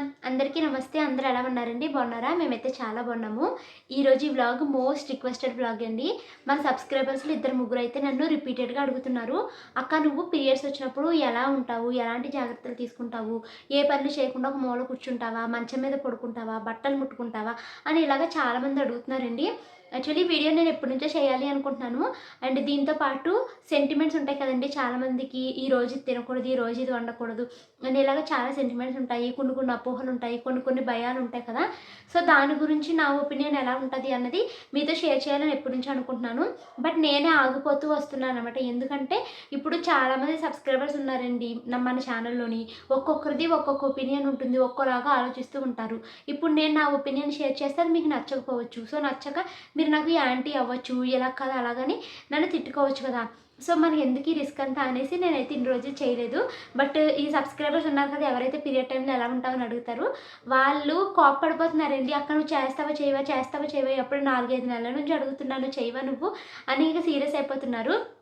అందరికీ నమస్తే అందరూ ఎలా ఉన్నారండి? బాగున్నారా? మేమైతే చాలా బాగున్నాము. ఈరోజు ఈ వ్లాగ్ మోస్ట్ రిక్వెస్టెడ్ వ్లాగ్ అండి. మన సబ్స్క్రైబర్స్లో ఇద్దరు ముగ్గురు అయితే నన్ను రిపీటెడ్గా అడుగుతున్నారు. అక్క నువ్వు పీరియడ్స్ వచ్చినప్పుడు ఎలా ఉంటావు? ఎలాంటి జాగ్రత్తలు తీసుకుంటావు? ఏ పనులు చేయకుండా ఒక మూల కూర్చుంటావా? మంచం మీద పడుకుంటావా? బట్టలు ముట్టుకుంటావా? అని ఇలాగ చాలామంది అడుగుతున్నారండి. యాక్చువల్లీ వీడియో నేను ఎప్పటి నుంచో చేయాలి అనుకుంటున్నాను. అండ్ దీంతో పాటు సెంటిమెంట్స్ ఉంటాయి కదండి. చాలామందికి ఈ రోజు ఇది తినకూడదు ఈ రోజు ఇది వండకూడదు అండ్ ఇలాగ చాలా సెంటిమెంట్స్ ఉంటాయి. కొన్ని కొన్ని అపోహలు ఉంటాయి కొన్ని కొన్ని భయాలు ఉంటాయి కదా. సో దాని గురించి నా ఒపీనియన్ ఎలా ఉంటుంది అన్నది మీతో షేర్ చేయాలని ఎప్పటి నుంచో అనుకుంటున్నాను. బట్ నేనే ఆగిపోతూ వస్తున్నాను అనమాట ఎందుకంటే ఇప్పుడు చాలామంది సబ్స్క్రైబర్స్ ఉన్నారండి మన ఛానల్లోని ఒక్కొక్కరిది ఒక్కొక్క ఒపీనియన్ ఉంటుంది ఒక్కోలాగా ఆలోచిస్తూ ఉంటారు. ఇప్పుడు నేను నా ఒపీనియన్ షేర్ చేస్తే మీకు నచ్చకపోవచ్చు. సో నచ్చక మీరు నాకు యాంటీ అవ్వచ్చు ఎలా కదా అలాగని నన్ను తిట్టుకోవచ్చు కదా. సో మనకి ఎందుకు ఈ రిస్క్ అంతా అనేసి నేనైతే ఇన్ని రోజులు చేయలేదు. బట్ ఈ సబ్స్క్రైబర్స్ ఉన్నారు కదా ఎవరైతే పీరియడ్ టైంలో ఎలా ఉంటామని అడుగుతారు. వాళ్ళు కోప్పడిపోతున్నారండి అక్కడ నువ్వు చేస్తావా చేయవా చేస్తావా చేయవా ఎప్పుడు నాలుగైదు నెలల నుంచి అడుగుతున్నాను చేయవా నువ్వు? అని ఇంకా సీరియస్ అయిపోతున్నారు.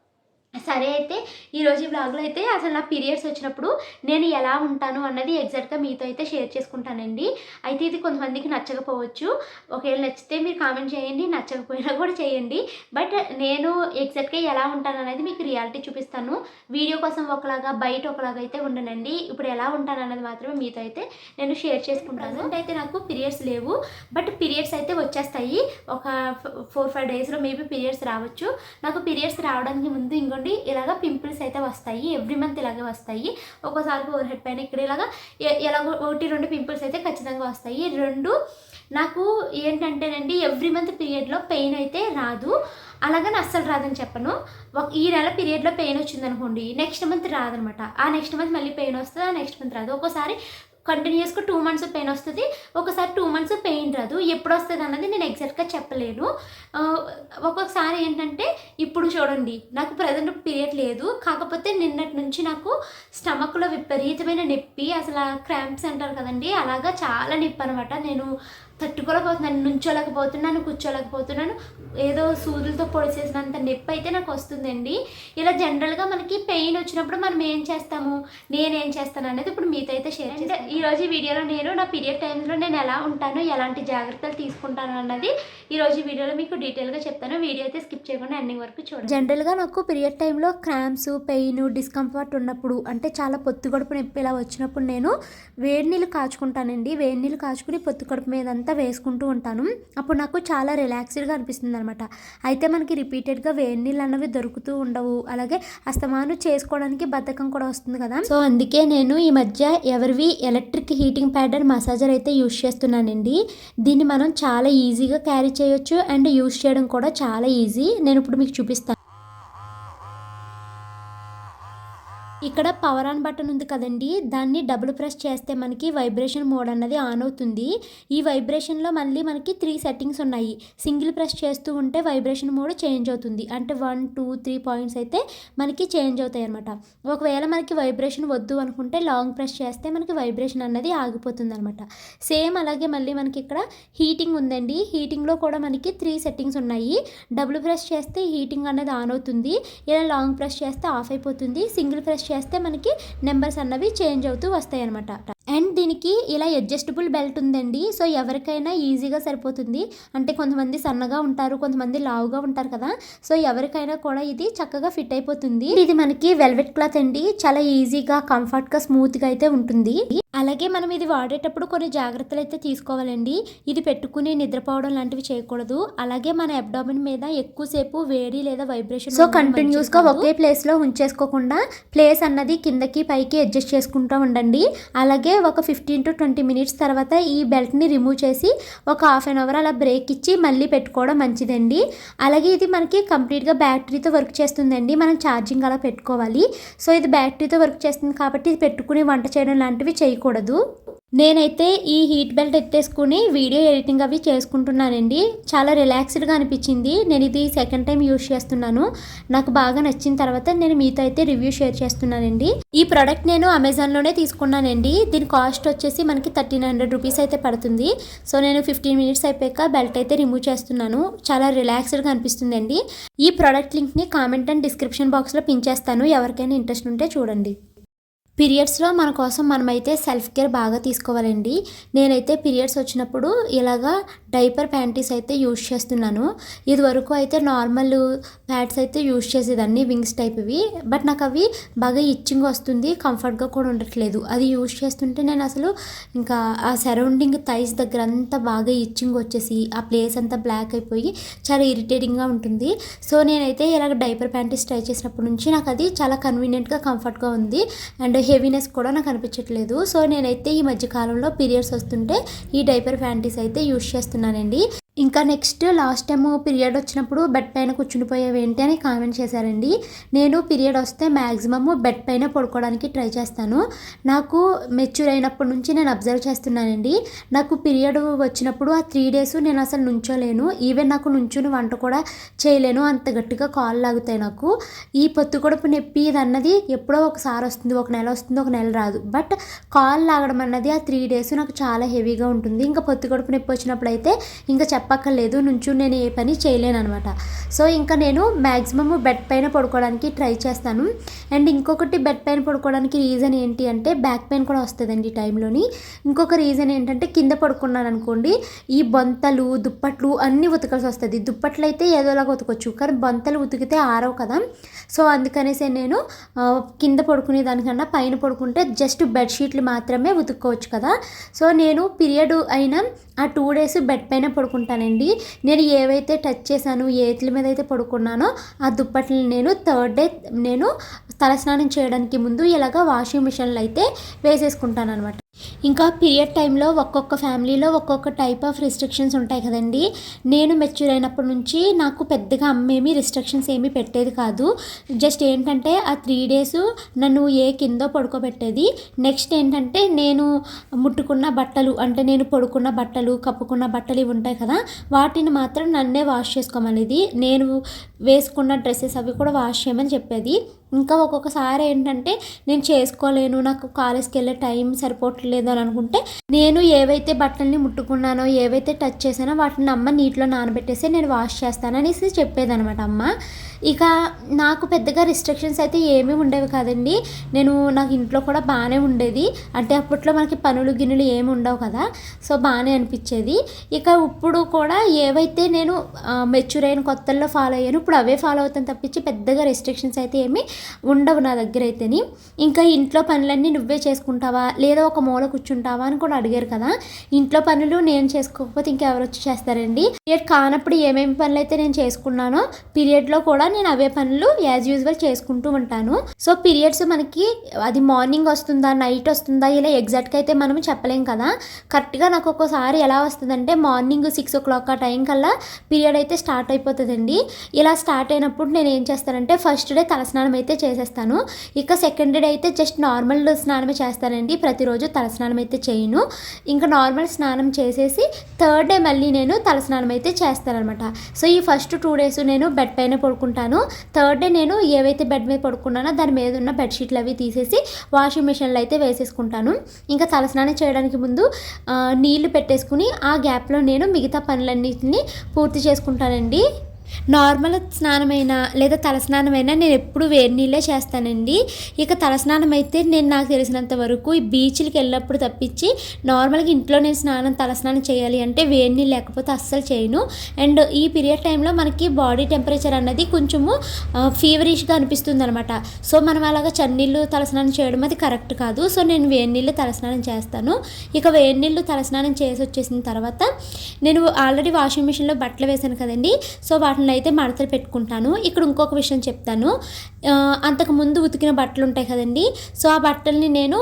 సరే అయితే ఈరోజు ఈ బ్లాగ్లో అయితే అసలు నా పీరియడ్స్ వచ్చినప్పుడు నేను ఎలా ఉంటాను అన్నది ఎగ్జాక్ట్గా మీతో అయితే షేర్ చేసుకుంటానండి. అయితే ఇది కొంతమందికి నచ్చకపోవచ్చు. ఒకవేళ నచ్చితే మీరు కామెంట్ చేయండి నచ్చకపోయినా కూడా చేయండి. బట్ నేను ఎగ్జాక్ట్గా ఎలా ఉంటాను అనేది మీకు రియాలిటీ చూపిస్తాను. వీడియో కోసం ఒకలాగా బయట ఒకలాగా అయితే ఉండనండి. ఇప్పుడు ఎలా ఉంటాను అన్నది మాత్రమే మీతో అయితే నేను షేర్ చేసుకుంటాను. అయితే నాకు పీరియడ్స్ లేవు. బట్ పీరియడ్స్ అయితే వచ్చేస్తాయి. ఒక ఫోర్ ఫైవ్ డేస్లో మేబీ పీరియడ్స్ రావచ్చు. నాకు పీరియడ్స్ రావడానికి ముందు ఇంకోటి ఇలాగ పింపుల్స్ అయితే వస్తాయి. ఎవ్రీ మంత్ ఇలాగే వస్తాయి. ఒక్కోసారి ఓవర్ హెడ్ పైన ఇక్కడ ఇలాగ ఎలాగో ఒకటి రెండు పింపుల్స్ అయితే ఖచ్చితంగా వస్తాయి. రెండు నాకు ఏంటంటేనండి ఎవ్రీ మంత్ పీరియడ్లో పెయిన్ అయితే రాదు. అలాగని అస్సలు రాదని చెప్పను. ఒక ఈ నెల పీరియడ్లో పెయిన్ వచ్చింది అనుకోండి నెక్స్ట్ మంత్ రాదనమాట. ఆ నెక్స్ట్ మంత్ మళ్ళీ పెయిన్ వస్తుంది? ఆ నెక్స్ట్ మంత్ రాదు ఒక్కోసారి కంటిన్యూస్గా టూ మంత్స్ పెయిన్ వస్తుంది. ఒకసారి టూ మంత్స్ పెయిన్ రాదు. ఎప్పుడు వస్తుంది అన్నది నేను ఎగ్జాక్ట్గా చెప్పలేను. ఒక్కొక్కసారి ఏంటంటే ఇప్పుడు చూడండి నాకు ప్రజెంట్ పీరియడ్ లేదు. కాకపోతే నిన్నటి నుంచి నాకు స్టమక్లో విపరీతమైన నొప్పి. అసలు క్రాంప్స్ అంటారు కదండి అలాగా చాలా నొప్పి అనమాట నేను తట్టుకోలేకపోతున్నాను నుంచోలేకపోతున్నాను కూర్చోలేకపోతున్నాను. ఏదో సూదులతో పొడిచేసినంత నొప్పి అయితే నాకు వస్తుందండి. ఇలా జనరల్గా మనకి పెయిన్ వచ్చినప్పుడు మనం ఏం చేస్తాము? నేనేం చేస్తాను అనేది ఇప్పుడు మీతో అయితే షేర్ చేస్తాను. ఈరోజు ఈ వీడియోలో నేను నా పీరియడ్ టైంలో నేను ఎలా ఉంటాను? ఎలాంటి జాగ్రత్తలు తీసుకుంటాను అన్నది ఈరోజు ఈ వీడియోలో మీకు డీటెయిల్గా చెప్తాను. వీడియో అయితే స్కిప్ చేయకుండా ఎండింగ్ వరకు చూడండి. జనరల్గా నాకు పీరియడ్ టైంలో క్రాంప్స్ పెయిన్ డిస్కంఫర్ట్ ఉన్నప్పుడు అంటే చాలా పొత్తు కడుపు నొప్పి ఇలా వచ్చినప్పుడు నేను వేడి నీళ్ళు కాచుకుంటానండి. వేడి నీళ్ళు కాచుకుని పొత్తు కడుపు మీద అంతా వేసుకుంటూ ఉంటాను. అప్పుడు నాకు చాలా రిలాక్స్డ్గా అనిపిస్తుంది అనమాట అయితే మనకి రిపీటెడ్గా వేడి నీళ్ళు అన్నవి దొరుకుతూ ఉండవు. అలాగే అస్తమాను చేసుకోవడానికి బద్ధకం కూడా వస్తుంది కదా. సో అందుకే నేను ఈ మధ్య ఎవరివి electric heating pad or massager అయితే యూస్ చేస్తున్నానండి. దీన్ని మనం చాలా ఈజీగా క్యారీ చేయొచ్చు. అండ్ యూస్ చేయడం కూడా చాలా ఈజీ నేను ఇప్పుడు మీకు చూపిస్తాను ఇక్కడ పవర్ ఆన్ బటన్ ఉంది కదండి. దాన్ని డబుల్ ప్రెస్ చేస్తే మనకి వైబ్రేషన్ మోడ్ అన్నది ఆన్ అవుతుంది. ఈ వైబ్రేషన్లో మళ్ళీ మనకి త్రీ సెట్టింగ్స్ ఉన్నాయి. సింగిల్ ప్రెస్ చేస్తూ ఉంటే వైబ్రేషన్ మోడ్ చేంజ్ అవుతుంది. అంటే వన్ టూ త్రీ పాయింట్స్ అయితే మనకి చేంజ్ అవుతాయి అనమాట ఒకవేళ మనకి వైబ్రేషన్ వద్దు అనుకుంటే లాంగ్ ప్రెస్ చేస్తే మనకి వైబ్రేషన్ అన్నది ఆగిపోతుంది అనమాట సేమ్ అలాగే మళ్ళీ మనకి ఇక్కడ హీటింగ్ ఉందండి. హీటింగ్లో కూడా మనకి త్రీ సెట్టింగ్స్ ఉన్నాయి. డబుల్ ప్రెస్ చేస్తే హీటింగ్ అనేది ఆన్ అవుతుంది. ఇలా లాంగ్ ప్రెస్ చేస్తే ఆఫ్ అయిపోతుంది. సింగిల్ ప్రెస్ చేస్తే మనకి నెంబర్స్ అన్నవి చేంజ్ అవుతూ వస్తాయి అనమాట అండ్ దీనికి ఇలా అడ్జస్టబుల్ బెల్ట్ ఉందండి. సో ఎవరికైనా ఈజీగా సరిపోతుంది. అంటే కొంతమంది సన్నగా ఉంటారు కొంతమంది లావుగా ఉంటారు కదా. సో ఎవరికైనా కూడా ఇది చక్కగా ఫిట్ అయిపోతుంది. ఇది మనకి వెల్వెట్ క్లాత్ అండి. చాలా ఈజీగా కంఫర్ట్గా స్మూత్గా అయితే ఉంటుంది. అలాగే మనం ఇది వాడేటప్పుడు కొన్ని జాగ్రత్తలు అయితే తీసుకోవాలండి. ఇది పెట్టుకుని నిద్రపోవడం లాంటివి చేయకూడదు. అలాగే మన అబ్డామిన్ మీద ఎక్కువసేపు వేడి లేదా వైబ్రేషన్ సో కంటిన్యూస్గా ఒకే ప్లేస్లో ఉంచేసుకోకుండా ప్లేస్ అన్నది కిందకి పైకి అడ్జస్ట్ చేసుకుంటూ ఉండండి. అలాగే ఒక ఫిఫ్టీన్ టు ట్వంటీ మినిట్స్ తర్వాత ఈ బెల్ట్ని రిమూవ్ చేసి ఒక హాఫ్ అన్ అవర్ అలా బ్రేక్ ఇచ్చి మళ్ళీ పెట్టుకోవడం మంచిదండి. అలాగే ఇది మనకి కంప్లీట్గా బ్యాటరీతో వర్క్ చేస్తుందండి. మనం ఛార్జింగ్ అలా పెట్టుకోవాలి. సో ఇది బ్యాటరీతో వర్క్ చేస్తుంది కాబట్టి ఇది పెట్టుకుని వంట చేయడం లాంటివి చేయకూడదు. నేనైతే ఈ హీట్ బెల్ట్ ఎత్తేసుకుని వీడియో ఎడిటింగ్ అవి చేసుకుంటున్నానండి. చాలా రిలాక్స్డ్గా అనిపించింది. నేను ఇది సెకండ్ టైం యూజ్ చేస్తున్నాను. నాకు బాగా నచ్చిన తర్వాత నేను మీతో అయితే రివ్యూ షేర్ చేస్తున్నానండి. ఈ ప్రోడక్ట్ నేను అమెజాన్లోనే తీసుకున్నానండి. దీని కాస్ట్ వచ్చేసి మనకి థర్టీన్ హండ్రెడ్ రూపీస్ అయితే పడుతుంది. సో నేను ఫిఫ్టీన్ మినిట్స్ అయిపోయాక బెల్ట్ అయితే రిమూవ్ చేస్తున్నాను. చాలా రిలాక్స్డ్గా అనిపిస్తుందండి. ఈ ప్రోడక్ట్ లింక్ని కామెంట్ అండ్ డిస్క్రిప్షన్ బాక్స్లో పిన్ చేస్తాను. ఎవరికైనా ఇంట్రెస్ట్ ఉంటే చూడండి. పీరియడ్స్లో మన కోసం మనమైతే సెల్ఫ్ కేర్ బాగా తీసుకోవాలండి. నేనైతే పీరియడ్స్ వచ్చినప్పుడు ఇలాగా డైపర్ ప్యాంటీస్ అయితే యూజ్ చేస్తున్నాను. ఇది వరకు అయితే నార్మల్ ప్యాడ్స్ అయితే యూజ్ చేసేదాన్ని వింగ్స్ టైప్ ఇవి. బట్ నాకు అవి బాగా ఇచ్చింగ్ వస్తుంది కంఫర్ట్గా కూడా ఉండట్లేదు. అది యూజ్ చేస్తుంటే నేను అసలు ఇంకా ఆ సరౌండింగ్ థైస్ దగ్గర అంతా బాగా ఇచ్చింగ్ వచ్చేసి ఆ ప్లేస్ అంతా బ్లాక్ అయిపోయి చాలా ఇరిటేటింగ్గా ఉంటుంది. సో నేనైతే ఇలాగ డైపర్ ప్యాంటీస్ ట్రై చేసినప్పటి నుంచి నాకు అది చాలా కన్వీనియంట్గా కంఫర్ట్గా ఉంది. అండ్ హెవీనెస్ కూడా నాకు అనిపించట్లేదు. సో నేనైతే ఈ మధ్య కాలంలో పీరియడ్స్ వస్తుంటే ఈ డైపర్ ప్యాంటీస్ అయితే యూజ్ చేస్తున్నానండి. ఇంకా నెక్స్ట్ లాస్ట్ టైం పీరియడ్ వచ్చినప్పుడు బెడ్ పైన కూర్చునిపోయేవి ఏంటి అని కామెంట్ చేశారండి. నేను పీరియడ్ వస్తే మ్యాక్సిమమ్ బెడ్ పైన పడుకోవడానికి ట్రై చేస్తాను. నాకు మెచ్యూర్ అయినప్పటి నుంచి నేను అబ్జర్వ్ చేస్తున్నానండి. నాకు పీరియడ్ వచ్చినప్పుడు ఆ త్రీ డేస్ నేను అసలు నుంచోలేను. ఈవెన్ నాకు నుంచుని వంట కూడా చేయలేను. అంత గట్టిగా కాళ్ళు లాగుతాయి నాకు. ఈ పొత్తు కడుపు నొప్పి ఇది అన్నది ఎప్పుడో ఒకసారి వస్తుంది ఒక నెల వస్తుంది ఒక నెల రాదు. బట్ కాళ్ళు లాగడం అన్నది ఆ త్రీ డేస్ నాకు చాలా హెవీగా ఉంటుంది. ఇంకా పొత్తు కడుపు నొప్పి వచ్చినప్పుడు అయితే ఇంకా చెప్ప చెప్పక్కర్లేదు నుంచు నేను ఏ పని చేయలేను అనమాట సో ఇంకా నేను మ్యాక్సిమమ్ బెడ్ పైన పడుకోవడానికి ట్రై చేస్తాను. అండ్ ఇంకొకటి బెడ్ పైన పడుకోవడానికి రీజన్ ఏంటి అంటే బ్యాక్ పెయిన్ కూడా వస్తుందండి ఈ టైంలోని. ఇంకొక రీజన్ ఏంటంటే కింద పడుకున్నాను అనుకోండి ఈ బొంతలు దుప్పట్లు అన్నీ ఉతకాల్సి వస్తుంది. దుప్పట్లు అయితే ఏదోలాగా ఉతకొచ్చు కానీ బొంతలు ఉతికితే ఆరవు కదా. సో అందుకనేసి నేను కింద పడుకునే దానికన్నా పైన పడుకుంటే జస్ట్ బెడ్షీట్లు మాత్రమే ఉతుక్కోవచ్చు కదా. సో నేను పీరియడ్ అయిన ఆ టూ డేస్ బెడ్ పైన పడుకుంటానండి. నేను ఏవైతే టచ్ చేశాను ఏట్ల మీద అయితే పడుకున్నానో ఆ దుప్పట్లని నేను థర్డ్ డే నేను తలస్నానం చేయడానికి ముందు ఇలాగ వాషింగ్ మిషన్లో అయితే వేసేసుకుంటాను అనమాట ఇంకా పీరియడ్ టైంలో ఒక్కొక్క ఫ్యామిలీలో ఒక్కొక్క టైప్ ఆఫ్ రిస్ట్రిక్షన్స్ ఉంటాయి కదండి. నేను మెచ్యూర్ అయినప్పటి నుంచి నాకు పెద్దగా అమ్మేమి రిస్ట్రిక్షన్స్ ఏమీ పెట్టేది కాదు. జస్ట్ ఏంటంటే ఆ త్రీ డేస్ నన్ను ఏ కిందో పడుకోబెట్టేది. నెక్స్ట్ ఏంటంటే నేను ముట్టుకున్న బట్టలు అంటే నేను పడుకున్న బట్టలు కప్పుకున్న బట్టలు ఇవి ఉంటాయి కదా వాటిని మాత్రం నన్నే వాష్ చేసుకోమనేది. నేను వేసుకున్న డ్రెస్సెస్ అవి కూడా వాష్ చేయమని చెప్పేది. ఇంకా ఒక్కొక్కసారి ఏంటంటే నేను చేసుకోలేను నాకు కాలేజ్కి వెళ్ళే టైం సరిపోవట్లేదు అని అనుకుంటే నేను ఏవైతే బట్టల్ని ముట్టుకున్నానో ఏవైతే టచ్ చేశానో వాటిని అమ్మ నీటిలో నానబెట్టేసి నేను వాష్ చేస్తాననేసి చెప్పేదనమాట అమ్మ. ఇక నాకు పెద్దగా రిస్ట్రిక్షన్స్ అయితే ఏమీ ఉండేవి కాదండి. నేను నాకు ఇంట్లో కూడా బాగానే ఉండేది. అంటే అప్పట్లో మనకి పనులు గిన్నెలు ఏమి ఉండవు కదా సో బాగానే అనిపించేది. ఇక ఇప్పుడు కూడా ఏవైతే నేను మెచ్యూర్ అయిన కొత్తల్లో ఫాలో అయ్యాను ఇప్పుడు అవే ఫాలో అవుతాను తప్పించి పెద్దగా రెస్ట్రిక్షన్స్ అయితే ఏమీ ఉండవు నా దగ్గర అయితేని ఇంకా ఇంట్లో పనులన్నీ నువ్వే చేసుకుంటావా? లేదా ఒక మూల కూర్చుంటావా అని కూడా అడిగారు కదా. ఇంట్లో పనులు నేను చేసుకోకపోతే ఇంకెవరు వచ్చి చేస్తారండి? పీరియడ్ కానప్పుడు ఏమేమి పనులు అయితే నేను చేసుకున్నానో పీరియడ్లో కూడా నేను అవే పనులు యాజ్ యూజువల్ చేసుకుంటూ ఉంటాను. సో పీరియడ్స్ మనకి అది మార్నింగ్ వస్తుందా నైట్ వస్తుందా ఇలా ఎగ్జాక్ట్గా అయితే మనం చెప్పలేం కదా. కరెక్ట్గా నాకు ఒక్కోసారి ఎలా వస్తుందంటే మార్నింగ్ సిక్స్ ఓ క్లాక్ ఆ టైం కల్లా పీరియడ్ అయితే స్టార్ట్ అయిపోతుందండి. ఇలా స్టార్ట్ అయినప్పుడు నేను ఏం చేస్తానంటే ఫస్ట్ డే తలస్నానం అయితే అయితే చేసేస్తాను. ఇక సెకండ్ డే అయితే జస్ట్ నార్మల్ స్నానమే చేస్తానండి. ప్రతిరోజు తలస్నానం అయితే చేయను. ఇంకా నార్మల్ స్నానం చేసేసి థర్డ్ డే మళ్ళీ నేను తలస్నానం అయితే చేస్తానమాట సో ఈ ఫస్ట్ టూ డేస్ నేను బెడ్ పైన పడుకుంటాను. థర్డ్ డే నేను ఏవైతే బెడ్ మీద పడుకున్నానో దాని మీద ఉన్న బెడ్షీట్లు అవి తీసేసి వాషింగ్ మిషన్లో అయితే వేసేసుకుంటాను. ఇంకా తలస్నానం చేయడానికి ముందు నీళ్ళు పెట్టేసుకుని ఆ గ్యాప్లో నేను మిగతా పనులన్నింటినీ పూర్తి చేసుకుంటానండి. నార్మల్ స్నానమైనా లేదా తలస్నానమైనా నేను ఎప్పుడు వేడి నీళ్ళే చేస్తానండి. ఇక తలస్నానం అయితే నేను నాకు తెలిసినంత వరకు ఈ బీచ్లకి వెళ్ళినప్పుడు తప్పించి నార్మల్గా ఇంట్లో నేను స్నానం తలస్నానం చేయాలి అంటే వేడి నీళ్ళు లేకపోతే అస్సలు చేయను. అండ్ ఈ పీరియడ్ టైంలో మనకి బాడీ టెంపరేచర్ అన్నది కొంచెము ఫీవరిష్గా అనిపిస్తుంది అనమాట సో మనం అలాగా చన్నీళ్ళు తలస్నానం చేయడం అది కరెక్ట్ కాదు. సో నేను వేడి నీళ్ళు తలస్నానం చేస్తాను. ఇక వేడి నీళ్ళు తలస్నానం చేసి వచ్చేసిన తర్వాత నేను ఆల్రెడీ వాషింగ్ మిషన్లో బట్టలు వేసాను కదండి. సో వాటిని అయితే మడతలు పెట్టుకుంటాను. ఇక్కడ ఇంకొక విషయం చెప్తాను. అంతకుముందు అంతకు ముందు ఉతికిన బట్టలు ఉంటాయి కదండి. సో ఆ బట్టల్ని నేను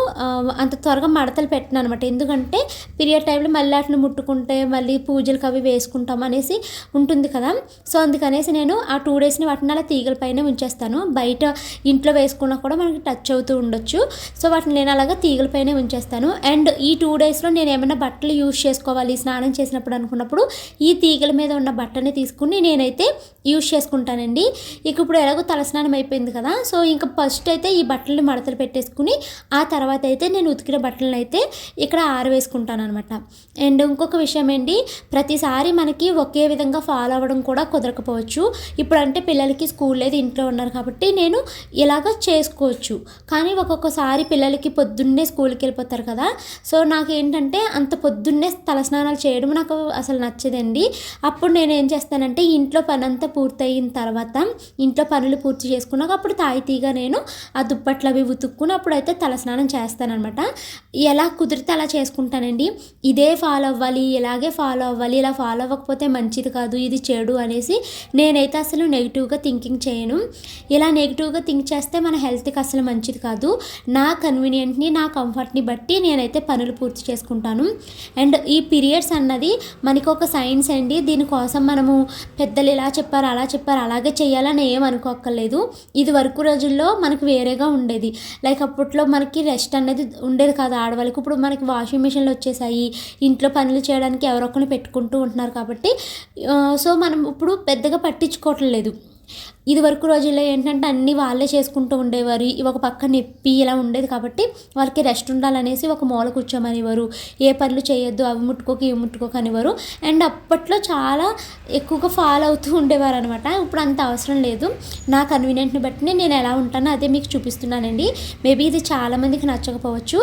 అంత త్వరగా మడతలు పెట్టిన అనమాట ఎందుకంటే పీరియడ్ టైంలో మళ్ళీ వాటిని ముట్టుకుంటే మళ్ళీ పూజలకు అవి వేసుకుంటాం అనేసి ఉంటుంది కదా. సో అందుకనేసి నేను ఆ టూ డేస్ని వాటిని అలా తీగల పైన ఉంచేస్తాను. బయట ఇంట్లో వేసుకున్నా కూడా మనకి టచ్ అవుతూ ఉండొచ్చు. సో వాటిని నేను అలాగా తీగలపైనే ఉంచేస్తాను. అండ్ ఈ టూ డేస్లో నేను ఏమైనా బట్టలు యూజ్ చేసుకోవాలి స్నానం చేసినప్పుడు అనుకున్నప్పుడు ఈ తీగల మీద ఉన్న బట్టని తీసుకుని నేనైతే యూజ్ చేసుకుంటానండి. ఇక ఇప్పుడు ఎలాగో తలస్నానం అయిపోయింది కదా సో ఇంకా ఫస్ట్ అయితే ఈ బట్టలని మడతలు పెట్టేసుకుని ఆ తర్వాత అయితే నేను ఉతికిన బట్టలను అయితే ఇక్కడ ఆరవేసుకుంటాను అనమాట అండ్ ఇంకొక విషయం ఏంటి ప్రతిసారి మనకి ఒకే విధంగా ఫాలో అవ్వడం కూడా కుదరకపోవచ్చు. ఇప్పుడు అంటే పిల్లలకి స్కూల్ లేదు ఇంట్లో ఉన్నారు కాబట్టి నేను ఇలాగ చేసుకోవచ్చు. కానీ ఒక్కొక్కసారి పిల్లలకి పొద్దున్నే స్కూల్కి వెళ్ళిపోతారు కదా సో నాకు ఏంటంటే అంత పొద్దున్నే తలస్నానాలు చేయడం నాకు అసలు నచ్చదండి. అప్పుడు నేను ఏం చేస్తానంటే ఇంట్లో పని అంతా పూర్తయిన తర్వాత ఇంట్లో పనులు పూర్తి చేసుకున్నాక అప్పుడు తాయితీగా నేను ఆ దుప్పట్లు అవి ఉతుక్కుని అప్పుడైతే తలస్నానం చేస్తానన్నమాట. ఎలా కుదిరితే అలా చేసుకుంటానండి. ఇదే ఫాలో అవ్వాలి ఇలాగే ఫాలో అవ్వాలి ఇలా ఫాలో అవ్వకపోతే మంచిది కాదు ఇది చెడు అనేసి నేనైతే అసలు నెగిటివ్గా థింకింగ్ చేయను. ఇలా నెగిటివ్గా థింక్ చేస్తే మన హెల్త్కి అసలు మంచిది కాదు. నా కన్వీనియంట్ని నా కంఫర్ట్ని బట్టి నేనైతే పనులు పూర్తి చేసుకుంటాను. అండ్ ఈ పీరియడ్స్ అన్నది మనకి ఒక సైన్స్ అండి. దీనికోసం మనము పెద్దలు ఇలా చెప్పారు అలా చెప్పారు అలాగే చేయాలని ఏం అనుకోక్కర్లేదు. ఇది వరకు రోజుల్లో మనకు వేరేగా ఉండేది. లైక్ అప్పట్లో మనకి రెస్ట్ అనేది ఉండేది కాదు ఆడవాళ్ళకి. ఇప్పుడు మనకి వాషింగ్ మిషన్లు వచ్చేసాయి. ఇంట్లో పనులు చేయడానికి ఎవరొకరిని పెట్టుకుంటూ ఉంటున్నారు కాబట్టి సో మనం ఇప్పుడు పెద్దగా పట్టించుకోవట్లేదు. ఇదివరకు రోజుల్లో ఏంటంటే అన్నీ వాళ్ళే చేసుకుంటూ ఉండేవారు. ఇవి ఒక పక్క నొప్పి ఇలా ఉండేది కాబట్టి వాళ్ళకి రెస్ట్ ఉండాలనేసి ఒక మూల కూర్చోమనేవారు. ఏ పనులు చేయొద్దు అవి ముట్టుకోక ఇవి ముట్టుకోక అనేవారు. అండ్ అప్పట్లో చాలా ఎక్కువగా ఫాలో అవుతూ ఉండేవారు అనమాట ఇప్పుడు అంత అవసరం లేదు. నా కన్వీనియంట్ని బట్టి నేను ఎలా ఉంటానో అదే మీకు చూపిస్తున్నానండి. మేబీ ఇది చాలామందికి నచ్చకపోవచ్చు.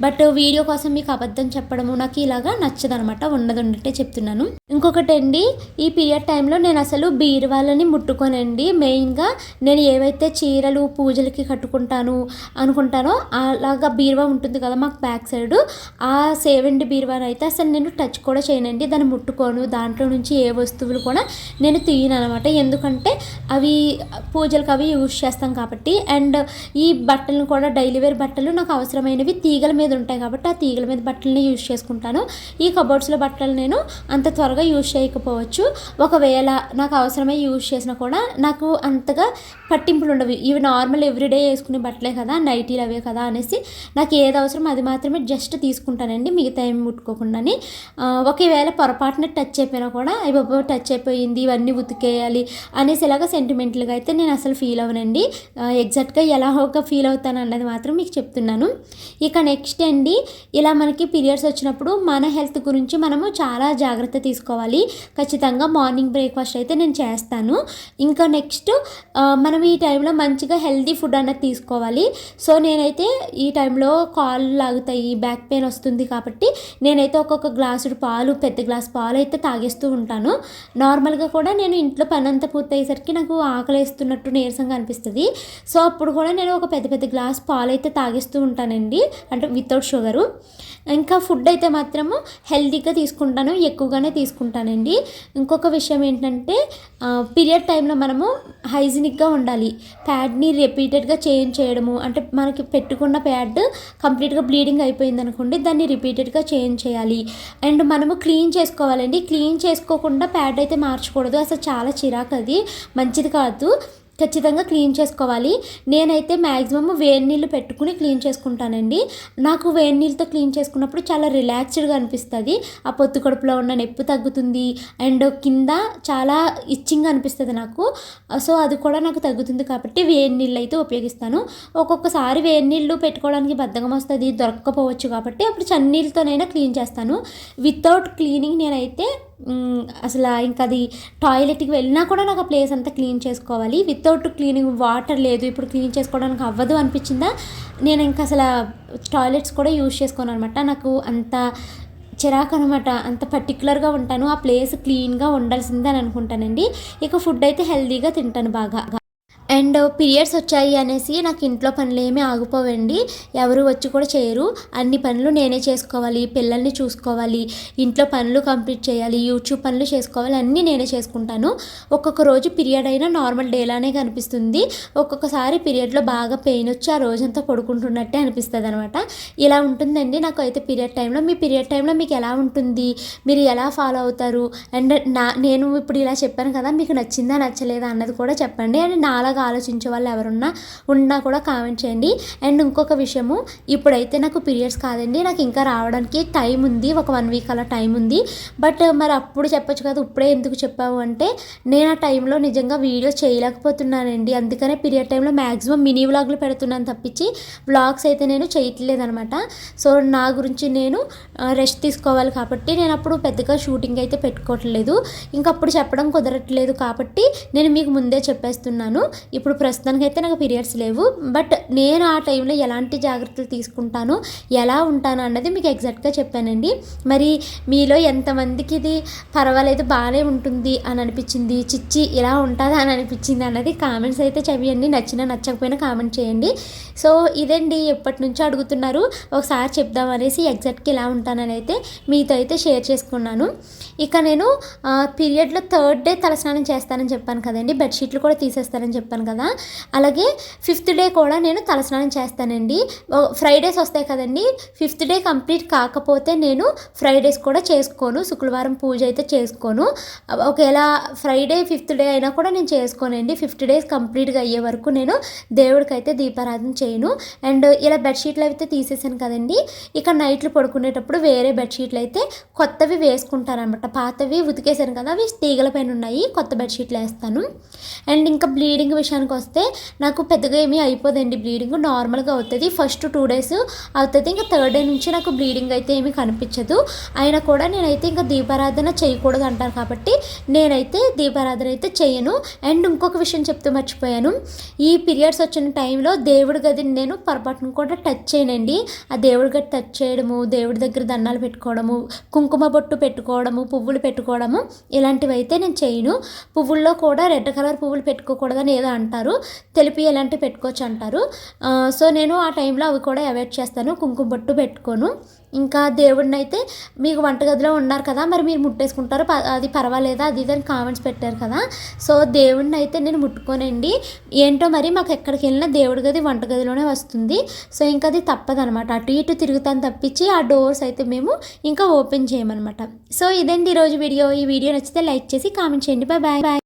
బట్ వీడియో కోసం మీకు అబద్ధం చెప్పడము నాకు ఇలాగా నచ్చదనమాట. ఉన్నది ఉన్నట్టే చెప్తున్నాను. ఇంకొకటి అండి ఈ పీరియడ్ టైంలో నేను అసలు బీరువాలని ముట్టుకోనండి. మెయిన్గా నేను ఏవైతే చీరలు పూజలకి కట్టుకుంటాను అనుకుంటానో అలాగా బీరువా ఉంటుంది కదా మాకు బ్యాక్ సైడ్ ఆ సేవండి బీరువాని అయితే అసలు నేను టచ్ కూడా చేయనండి. దాన్ని ముట్టుకోను. దాంట్లో నుంచి ఏ వస్తువులు కూడా నేను తీయను అనమాట. ఎందుకంటే అవి పూజలకు అవి యూజ్ చేస్తాం కాబట్టి అండ్ ఈ బట్టలను కూడా డైలీ వేర్ బట్టలు నాకు అవసరమైనవి తీగల మీద ఉంటాయి కాబట్టి ఆ తీగల మీద బట్టలని యూజ్ చేసుకుంటాను. ఈ కబోర్డ్స్లో బట్టలు నేను అంత త్వరగా యూజ్ చేయకపోవచ్చు. ఒకవేళ నాకు అవసరమై యూజ్ చేసినా కూడా నాకు అంతగా పట్టింపులు ఉండవు. ఇవి నార్మల్ ఎవ్రీడే వేసుకునే బట్టలే కదా నైటీలు అవే కదా అనేసి నాకు ఏది అవసరం అది మాత్రమే జస్ట్ తీసుకుంటానండి మిగతా ఏమి ముట్టుకోకుండాని. ఒకవేళ పొరపాటున టచ్ అయిపోయినా కూడా అవి బాబు టచ్ అయిపోయింది ఇవన్నీ ఉతికేయాలి అనేసి ఇలాగ సెంటిమెంటల్గా అయితే నేను అసలు ఫీల్ అవ్వనండి. ఎగ్జాక్ట్గా ఎలా ఒక ఫీల్ అవుతాను అన్నది మాత్రం మీకు చెప్తున్నాను. ఇక నెక్స్ట్ అండి ఇలా మనకి పీరియడ్స్ వచ్చినప్పుడు మన హెల్త్ గురించి మనము చాలా జాగ్రత్త తీసుకోవాలి. ఖచ్చితంగా మార్నింగ్ బ్రేక్ఫాస్ట్ అయితే నేను చేస్తాను. ఇంకా నెక్స్ట్ నెక్స్ట్ మనం ఈ టైంలో మంచిగా హెల్దీ ఫుడ్ అన్నది తీసుకోవాలి. సో నేనైతే ఈ టైంలో కాళ్ళు లాగుతాయి బ్యాక్ పెయిన్ వస్తుంది కాబట్టి నేనైతే ఒక్కొక్క గ్లాసుడు పాలు పెద్ద గ్లాస్ పాలు అయితే తాగేస్తూ ఉంటాను. నార్మల్గా కూడా నేను ఇంట్లో పని అంతా పూర్తయ్యేసరికి నాకు ఆకలి వేస్తున్నట్టు నీరసంగా అనిపిస్తుంది. సో అప్పుడు కూడా నేను ఒక పెద్ద పెద్ద గ్లాస్ పాలు అయితే తాగేస్తూ ఉంటానండి. అంటే వితౌట్ షుగరు ఇంకా ఫుడ్ అయితే మాత్రము హెల్తీగా తీసుకుంటాను ఎక్కువగానే తీసుకుంటానండి. ఇంకొక విషయం ఏంటంటే పీరియడ్ టైంలో మనము హైజీనిక్గా ఉండాలి. ప్యాడ్ని రిపీటెడ్గా చేంజ్ చేయడము అంటే మనకి పెట్టుకున్న ప్యాడ్ కంప్లీట్గా బ్లీడింగ్ అయిపోయింది అనుకోండి దాన్ని రిపీటెడ్గా చేంజ్ చేయాలి. అండ్ మనము క్లీన్ చేసుకోవాలండి. క్లీన్ చేసుకోకుండా ప్యాడ్ అయితే మార్చకూడదు. అసలు చాలా చిరాకు అది. మంచిది కాదు. ఖచ్చితంగా క్లీన్ చేసుకోవాలి. నేనైతే మ్యాక్సిమం వేడి నీళ్ళు పెట్టుకుని క్లీన్ చేసుకుంటానండి. నాకు వేడి నీళ్ళతో క్లీన్ చేసుకున్నప్పుడు చాలా రిలాక్స్డ్గా అనిపిస్తుంది. ఆ పొత్తు కడుపులో ఉన్న నొప్పి తగ్గుతుంది. అండ్ కింద చాలా ఇచ్చింగ్ అనిపిస్తుంది నాకు. సో అది కూడా నాకు తగ్గుతుంది కాబట్టి వేడి నీళ్ళు అయితే ఉపయోగిస్తాను. ఒక్కొక్కసారి వేడి నీళ్ళు పెట్టుకోవడానికి బద్ధకం వస్తుంది దొరకకపోవచ్చు కాబట్టి అప్పుడు చన్నీళ్ళతోనైనా క్లీన్ చేస్తాను. వితౌట్ క్లీనింగ్ నేనైతే అసలు ఇంకా అది టాయిలెట్కి వెళ్ళినా కూడా నాకు ఆ ప్లేస్ అంతా క్లీన్ చేసుకోవాలి. వితౌట్ క్లీనింగ్ వాటర్ లేదు. ఇప్పుడు క్లీన్ చేసుకోవడానికి అవ్వదు అనిపించిందా? నేను ఇంకా అసలు టాయిలెట్స్ కూడా యూజ్ చేసుకోను అనమాట. నాకు అంత చిరాకు అనమాట. అంత పర్టికులర్గా ఉంటాను. ఆ ప్లేస్ క్లీన్గా ఉండాల్సిందే అని అనుకుంటానండి. ఇక ఫుడ్ అయితే హెల్తీగా తింటాను బాగా. అండ్ పీరియడ్స్ వచ్చాయి అనేసి నాకు ఇంట్లో పనులు ఏమీ ఆగిపోవండి. ఎవరు వచ్చి కూడా చేయరు. అన్ని పనులు నేనే చేసుకోవాలి. పిల్లల్ని చూసుకోవాలి. ఇంట్లో పనులు కంప్లీట్ చేయాలి. యూట్యూబ్ పనులు చేసుకోవాలి. అన్నీ నేనే చేసుకుంటాను. ఒక్కొక్క రోజు పీరియడ్ అయినా నార్మల్ డేలానే కనిపిస్తుంది. ఒక్కొక్కసారి పీరియడ్లో బాగా పెయిన్ వచ్చి ఆ రోజంతా పడుకుంటున్నట్టే అనిపిస్తుంది అనమాట ఇలా ఉంటుందండి. నాకు అయితే పీరియడ్ టైంలో. మీ పీరియడ్ టైంలో మీకు ఎలా ఉంటుంది? మీరు ఎలా ఫాలో అవుతారు? అండ్ నా నేను ఇప్పుడు ఇలా చెప్పాను కదా. మీకు నచ్చిందా నచ్చలేదా అన్నది కూడా చెప్పండి. అండ్ నాలాగా ఆలోచించే వాళ్ళు ఎవరున్నా ఉన్నా కూడా కామెంట్ చేయండి. అండ్ ఇంకొక విషయము ఇప్పుడైతే నాకు పీరియడ్స్ కాదండి. నాకు ఇంకా రావడానికి టైం ఉంది. ఒక వన్ వీక్ అలా టైం ఉంది. బట్ మరి అప్పుడు చెప్పొచ్చు కదా ఇప్పుడే ఎందుకు చెప్పావు అంటే నేను ఆ టైంలో నిజంగా వీడియో చేయలేకపోతున్నానండి. అందుకనే పీరియడ్ టైంలో మ్యాక్సిమం మినీ వ్లాగ్లు పెడుతున్నాను తప్పించి వ్లాగ్స్ అయితే నేను చేయట్లేదు అనమాట సో నా గురించి నేను రెస్ట్ తీసుకోవాలి కాబట్టి నేను అప్పుడు పెద్దగా షూటింగ్ అయితే పెట్టుకోవట్లేదు. ఇంకప్పుడు చెప్పడం కుదరట్లేదు కాబట్టి నేను మీకు ముందే చెప్పేస్తున్నాను. ఇప్పుడు ప్రస్తుతానికి అయితే నాకు పీరియడ్స్ లేవు బట్ నేను ఆ టైంలో ఎలాంటి జాగ్రత్తలు తీసుకుంటాను ఎలా ఉంటాను అన్నది మీకు ఎగ్జాక్ట్గా చెప్పానండి. మరి మీలో ఎంతమందికి ఇది పర్వాలేదు బాగానే ఉంటుంది అని అనిపించింది చిచ్చి ఇలా ఉంటుందా అని అనిపించింది అన్నది కామెంట్స్ అయితే చదివండి నచ్చినా నచ్చకపోయినా కామెంట్ చేయండి. సో ఇదండి ఎప్పటి నుంచో అడుగుతున్నారు ఒకసారి చెప్దాం అనేసి ఎగ్జాక్ట్గా ఇలా ఉంటానని అయితే మీతో అయితే షేర్ చేసుకున్నాను. ఇక నేను పీరియడ్లో థర్డ్ డే తలస్నానం చేస్తానని చెప్పాను కదండి. బెడ్షీట్లు కూడా తీసేస్తానని చెప్పాను కదా. అలాగే ఫిఫ్త్ డే కూడా నేను తలస్నానం చేస్తానండి. ఫ్రైడేస్ వస్తాయి కదండి. ఫిఫ్త్ డే కంప్లీట్ కాకపోతే నేను ఫ్రైడేస్ కూడా చేసుకోను. శుక్రవారం పూజ అయితే చేసుకోను. ఒకవేళ ఫ్రైడే ఫిఫ్త్ డే అయినా కూడా నేను చేసుకోనండి. ఫిఫ్త్ డేస్ కంప్లీట్గా అయ్యే వరకు నేను దేవుడికైతే దీపారాధన చేయను. అండ్ ఇలా బెడ్షీట్లు అయితే తీసేసాను కదండి. ఇక నైట్లు పడుకునేటప్పుడు వేరే బెడ్షీట్లు అయితే కొత్తవి వేసుకుంటారనమాట పాతవి ఉతికేసాను కదా అవి తీగల పైన ఉన్నాయి కొత్త బెడ్షీట్లు వేస్తాను. అండ్ ఇంకా బ్లీడింగ్ విషయానికి వస్తే నాకు పెద్దగా ఏమీ అయిపోదండి బ్లీడింగ్ నార్మల్గా అవుతుంది. ఫస్ట్ టూ డేస్ అవుతుంది ఇంకా థర్డ్ డే నుంచి నాకు బ్లీడింగ్ అయితే ఏమీ కనిపించదు. అయినా కూడా నేనైతే ఇంకా దీపారాధన చేయకూడదు అంటారు కాబట్టి నేనైతే దీపారాధన అయితే చేయను. అండ్ ఇంకొక విషయం చెప్తూ మర్చిపోయాను. ఈ పీరియడ్స్ వచ్చిన టైంలో దేవుడి గదిని నేను పొరపాటును కూడా టచ్ చేయనండి. ఆ దేవుడి గది టచ్ చేయడము దేవుడి దగ్గర దండాలు పెట్టుకోవడము కుంకుమ బొట్టు పెట్టుకోవడము పువ్వులు పెట్టుకోవడము ఇలాంటివి అయితే నేను చేయను. పువ్వుల్లో కూడా రెడ్ కలర్ పువ్వులు పెట్టుకోకూడదని ఏదో అంటారు. తెలిపి ఎలాంటివి పెట్టుకోవచ్చు అంటారు. సో నేను ఆ టైంలో అవి కూడా అవాయిడ్ చేస్తాను. కుంకుమ బొట్టు పెట్టుకోను. ఇంకా దేవుడిని అయితే మీకు వంటగదిలో ఉన్నారు కదా మరి మీరు ముట్టేసుకుంటారు. ప- అది పర్వాలేదా? అది ఇది అని కామెంట్స్ పెట్టారు కదా. సో దేవుడిని అయితే నేను ముట్టుకోనండి. ఏంటో మరి మాకు ఎక్కడికి వెళ్ళినా దేవుడి గది వంటగదిలోనే వస్తుంది. సో ఇంకా అది తప్పదనమాట అటు ఇటు తిరుగుతాను తప్పించి ఆ డోర్స్ అయితే మేము ఇంకా ఓపెన్ చేయమన్నమాట. సో ఇదండి ఈరోజు వీడియో. ఈ వీడియో నచ్చితే లైక్ చేసి కామెంట్ చేయండి. Bye bye bye